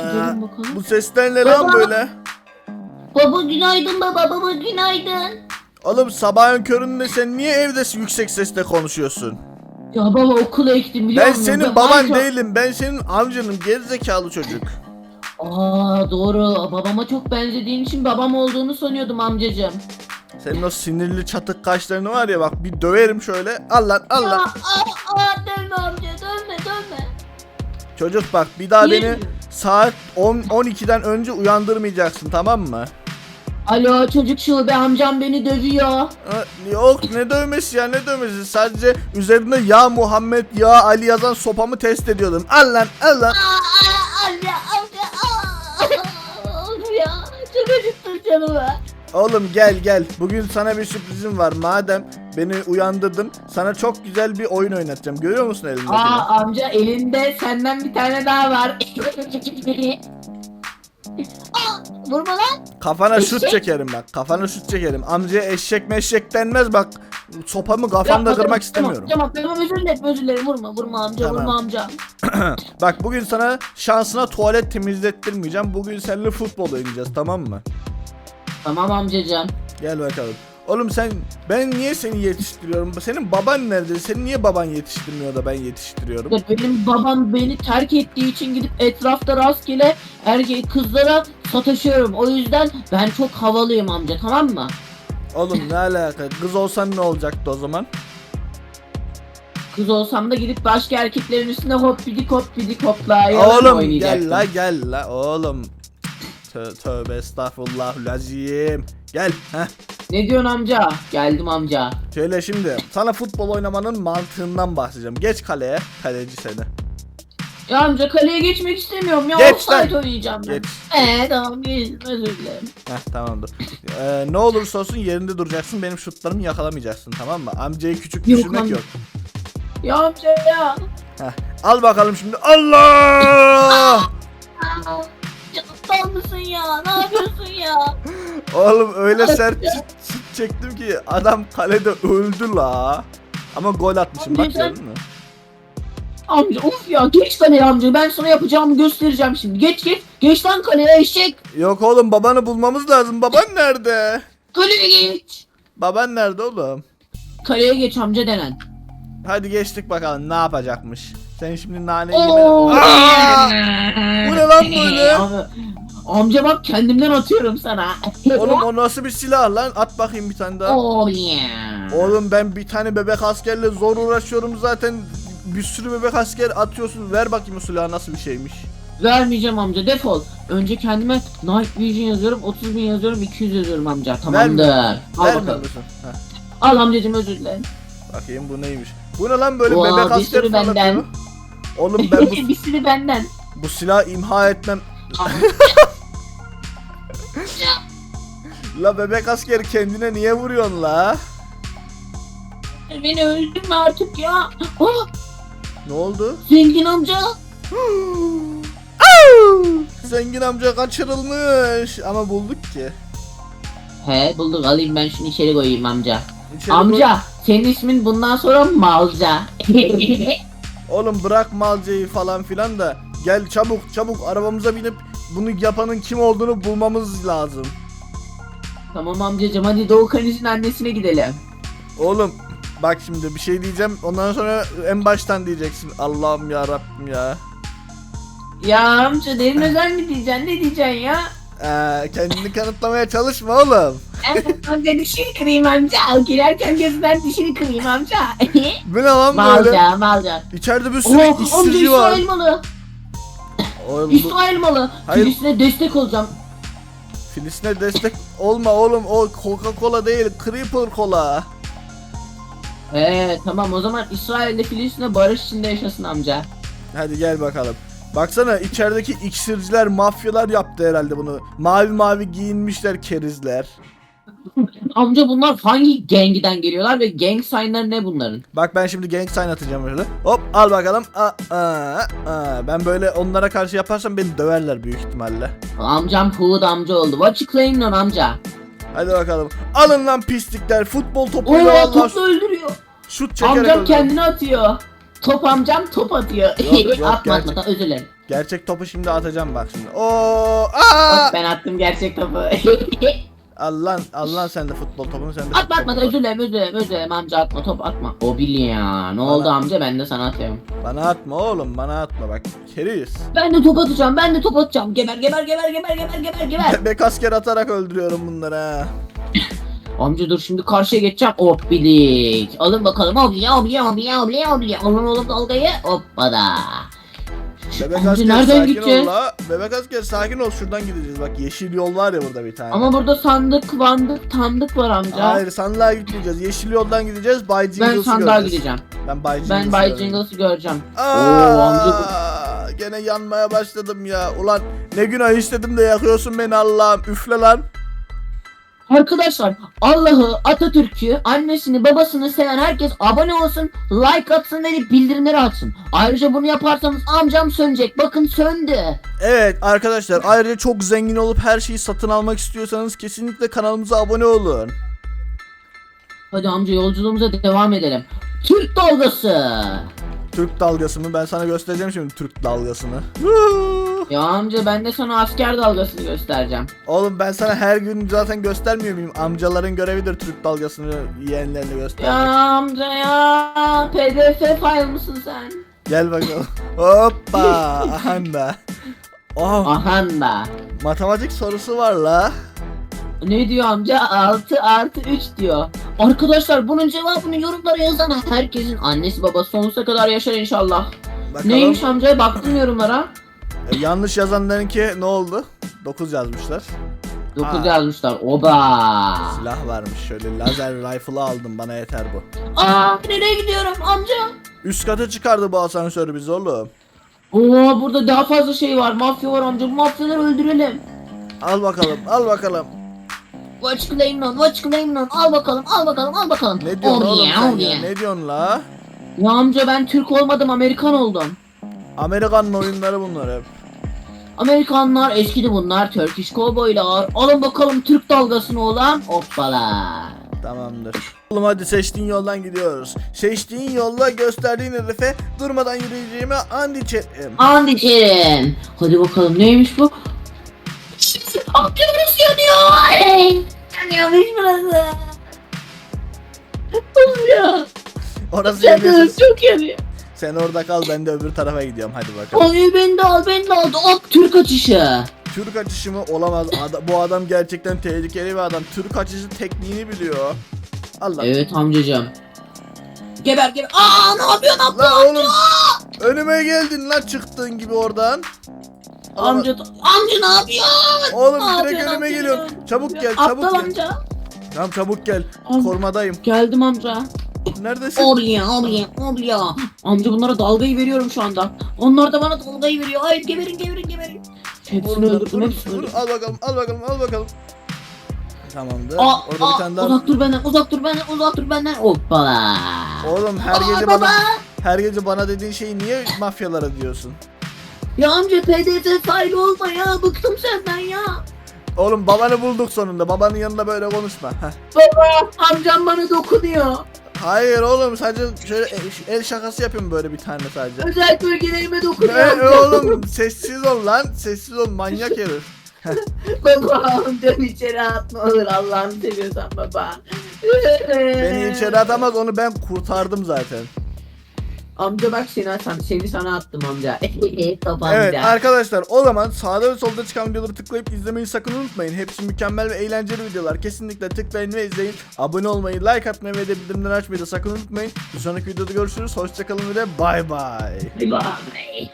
Gidelim bakalım. Bu sesler ne lan Baba. böyle? Baba günaydın baba baba günaydın. Oğlum sabahın köründe sen niye evde yüksek sesle konuşuyorsun? Ya baba okula ektim biliyor Ben musun? senin Ben baban çok- değilim. Ben senin amcanım. Gerizekalı çocuk. Aa doğru babama çok benzediğin için babam olduğunu sanıyordum amcacığım. Senin o sinirli çatık kaşlarını var ya bak bir döverim şöyle. Al lan al Aa, lan. aa, aa, dönme amca dönme dönme. Çocuk bak bir daha Niye? beni saat 10 12'den önce uyandırmayacaksın tamam mı? Alo çocuk şube amcam beni dövüyor. Yok ne dövmesi ya ne dövmesi sadece üzerinde ya Muhammed ya Ali yazan sopamı test ediyordum. Al lan al lan. Aa, aa, amca amca aa. Of ya çok acıttın canımı. Oğlum gel gel bugün sana bir sürprizim var madem beni uyandırdın sana çok güzel bir oyun oynatacağım görüyor musun elimdekini? Aa amca elinde senden bir tane daha var. Aa, vurma lan. Kafana şut Eşek? çekerim bak kafana şut çekerim amcaya eşek meşek denmez bak sopamı kafanda kırmak istemiyorum. Tamam tamam özür dilerim özür dilerim vurma vurma amca Tamam. vurma amca. Bak bugün sana şansına tuvalet temizlettirmeyeceğim bugün seninle futbol oynayacağız tamam mı? Tamam amcacığım. Gel bakalım. Oğlum sen ben niye seni yetiştiriyorum? Senin baban nerede? Seni niye baban yetiştirmiyor da ben yetiştiriyorum? Benim babam beni terk ettiği için gidip etrafta rastgele erkek kızlara sataşıyorum. O yüzden ben çok havalıyım amca tamam mı? Oğlum ne alaka? Kız olsan ne olacaktı o zaman? Kız olsam da gidip başka erkeklerin üstüne hop bidik hop bidik hopla Oğlum gel la gel la oğlum. Tö tövbe estağfurullahülazim. Gel. Heh. Ne diyorsun amca? Geldim amca. Şöyle şimdi sana futbol oynamanın mantığından bahsedeceğim. Geç kaleye. Kaleci seni. Ya amca kaleye geçmek istemiyorum ya. Geç Offside lan. oynayacağım ben. Geç. Eee tamam geçtim özür dilerim. Heh tamamdır. Ee, ne olursa olsun yerinde duracaksın. Benim şutlarımı yakalamayacaksın tamam mı? Amcayı küçük Yok düşürmek amca. yok. Ya amca ya. Heh. Al bakalım şimdi. Allah! Aa, Aptal mısın ya? Ne yapıyorsun ya? Oğlum öyle sert çektim ki adam kalede öldü la. Ama gol atmışım bak Amca sen- gördün mü? Amca of ya geç kaleye amca ben sana yapacağımı göstereceğim şimdi. Geç geç. Geç lan kaleye eşek. Yok oğlum babanı bulmamız lazım. Baban nerede? Kaleye geç. Baban nerede oğlum? Kaleye geç amca denen. Hadi geçtik bakalım ne yapacakmış. Sen şimdi nane Oo. yeme. Aa! Bu ne lan böyle? Amca bak kendimden atıyorum sana. Oğlum o nasıl bir silah lan? At bakayım bir tane daha. Oh yeah. Oğlum ben bir tane bebek askerle zor uğraşıyorum zaten. Bir sürü bebek asker atıyorsun. Ver bakayım o silahı nasıl bir şeymiş. Vermeyeceğim amca defol. Önce kendime Night Vision yazıyorum 30 bin yazıyorum 200 yazıyorum amca tamamdır. Al Vermiyor bakalım. Al amcacım özür dilerim. Bakayım bu neymiş? Bu ne lan böyle Oo, bebek bir asker sürü fırlatıyor? benden. Oğlum ben bu, bir sürü benden. bu silahı imha etmem. La bebek asker kendine niye vuruyorsun la? Beni öldürme artık ya. Oh, Ne oldu? zengin amca. Zengin amca kaçırılmış ama bulduk ki. He bulduk alayım ben şunu içeri koyayım amca. İçeri amca senin ismin bundan sonra Malca. koy- Oğlum bırak malceyi falan filan da gel çabuk çabuk arabamıza binip bunu yapanın kim olduğunu bulmamız lazım. Tamam amcacım hadi Doğu Kaniz'in annesine gidelim. Oğlum bak şimdi bir şey diyeceğim ondan sonra en baştan diyeceksin Allah'ım ya Rabbim ya. Ya amca derin özel mi diyeceksin ne diyeceksin ya? Ee, kendini kanıtlamaya çalışma oğlum. amca dişini kırayım amca. Girerken gözünden dişini kırayım amca. Bu ne lan böyle? malca malca. İçeride bir sürü Oh, amca işsizci var. İsrail malı. Oğlum bu İsrail malı. Hayır. Filistin'e destek olacağım. Filistin'e destek olma oğlum o Coca-Cola değil Creeper Cola. Ee tamam o zaman İsrail ile Filistin'e barış içinde yaşasın amca. Hadi gel bakalım. Baksana içerideki iksirciler, mafyalar yaptı herhalde bunu. Mavi mavi giyinmişler kerizler. Amca bunlar hangi gangiden geliyorlar ve gang signları ne bunların? Bak ben şimdi gang sign atacağım öyle. Hop al bakalım. Aa, aa, aa. Ben böyle onlara karşı yaparsam beni döverler büyük ihtimalle. Amcam Fuhud amca oldu. What you claim lan amca? Hadi bakalım. Alın lan pislikler. Futbol topuyla Oo Allah topla öldürüyor. şut çekerek Amcam öldürün. kendini atıyor. Top amcam top atıyor. Yok, yok, atma atma gerçek. tamam, özür dilerim. Gerçek topu şimdi atacağım bak şimdi. Oo! Aa! Bak ben attım gerçek topu. Allah Allah sen de futbol topunu sen de. atma atma özür dilerim özür dilerim özür dilerim amca atma top atma. O bil ya ne oldu Bana- amca ben de sana atıyorum. Bana atma oğlum bana atma bak. Keriz. Ben de top atacağım ben de top atacağım. Geber geber geber geber geber geber geber. Bebek asker atarak öldürüyorum bunları ha. Amca dur şimdi karşıya geçeceğim. Hop bilik. Alın bakalım. Hop ya hop ya hop ya hop ya hop ya. Alın oğlum dalgayı. Hoppala. Bebek amca asker nereden sakin gideceğiz? ol la. Bebek asker sakin ol şuradan gideceğiz. Bak yeşil yol var ya burada bir tane. Ama burada sandık, vandık, tandık var amca. Hayır sandığa gitmeyeceğiz. Yeşil yoldan gideceğiz. Bay ben Jingles'ı sandığa göreceğiz. gideceğim. Ben Bay Jingles'ı Ben Bay göreceğim. Jingles'ı göreceğim. Oo, amca Gene yanmaya başladım ya. Ulan ne günah istedim de yakıyorsun beni Allah'ım. Üfle lan. Arkadaşlar Allah'ı, Atatürk'ü, annesini, babasını seven herkes abone olsun, like atsın ve bildirimleri açsın. Ayrıca bunu yaparsanız amcam sönecek. Bakın söndü. Evet arkadaşlar ayrıca çok zengin olup her şeyi satın almak istiyorsanız kesinlikle kanalımıza abone olun. Hadi amca yolculuğumuza devam edelim. Türk dalgası. Türk dalgasını ben sana göstereceğim şimdi Türk dalgasını. Ya amca ben de sana asker dalgasını göstereceğim. Oğlum ben sana her gün zaten göstermiyor muyum? Amcaların görevidir Türk dalgasını yeğenlerine Ya göstermek. amca ya pdf file mısın sen? Gel bakalım. Hoppa. Ahanda. Oh, Ahanda. matematik sorusu var la. Ne diyor amca? 6 artı 3 diyor. Arkadaşlar bunun cevabını yorumlara yazana herkesin annesi babası sonsuza kadar yaşar inşallah. Bakalım. Neymiş amca? Baktım yorumlara. E, yanlış yazanlarınki ne oldu? 9 yazmışlar. 9 Aa. yazmışlar. Oba. Silah varmış şöyle lazer rifle aldım bana yeter bu. Aa nereye gidiyorum amca? Üst kata çıkardı bu asansör bizi oğlum. Oo burada daha fazla şey var. Mafya var amca. Bu mafyaları öldürelim. Al bakalım al bakalım. Watch claim on, watch claim on. Al bakalım, al bakalım, al bakalım. Ne diyorsun Oh oğlum yeah, sen oh ya? Ne diyorsun la? Ya amca ben Türk olmadım, Amerikan oldum. Amerikan'ın oyunları bunlar hep. Amerikanlar eskidi bunlar, Turkish Cowboylar. Alın bakalım Türk dalgasını olan hoppala. Tamamdır. Oğlum hadi seçtiğin yoldan gidiyoruz. Seçtiğin yolla gösterdiğin hedefe durmadan yürüyeceğime and içerim. And içerim. Hadi bakalım neymiş bu? Amca burası yanıyor. Yanıyormuş burası. Amca. Orası Canım yanıyorsun. çok yanıyor. Sen orada kal ben de öbür tarafa gidiyorum hadi bakalım. Ay beni de al, beni de al. Hop Türk açışı. Türk açışı mı? Olamaz. Ada- bu adam gerçekten tehlikeli bir adam. Türk açışı tekniğini biliyor. Allah. Evet amcacığım. Geber geber. Aa ne yapıyorsun abla? La oğlum. Önüme geldin la çıktığın gibi oradan. Amca amca ne yapıyorsun? Oğlum Ne direkt yapıyorsun önüme amca? geliyorsun. Çabuk gel çabuk Aptal gel. amca. Tamam çabuk gel. Am- Korumadayım. Geldim amca. Neredesin? Oraya oraya oraya. Amca bunlara dalgayı veriyorum şu anda. Onlar da bana dalgayı veriyor. Hayır geberin geberin geberin. Hepsini Vur, öldürdüm vur, hepsini vur. öldürdüm. Al bakalım al bakalım al bakalım. Tamamdır. Aa, Orada aa, bir tane daha. Uzak dur benden uzak dur benden uzak dur benden. Hoppala. Oğlum her Aa, gece baba. bana her gece bana dediğin şeyi niye mafyalara diyorsun? Ya amca pdf file olma ya. Bıktım senden ya. Oğlum babanı bulduk sonunda. Babanın yanında böyle konuşma. Heh. Baba amcam bana dokunuyor. Hayır oğlum sadece şöyle el, el şakası yapıyorum böyle bir tane sadece. Özel bölgelerime dokunuyor. Ne amca. oğlum sessiz ol lan. Sessiz ol manyak herif. Baba amcam içeri at ne olur Allah'ını seviyorsan baba. Beni içeri atamaz onu ben kurtardım zaten. Amca bak seni, sen, seni sana attım amca. Amca. Evet arkadaşlar o zaman sağda ve solda çıkan videoları tıklayıp izlemeyi sakın unutmayın. Hepsi mükemmel ve eğlenceli videolar. Kesinlikle tıklayın ve izleyin. Abone olmayı, like atmayı ve de bildirimleri açmayı da sakın unutmayın. Bir sonraki videoda görüşürüz. Hoşçakalın ve de bay bay. Bye bye.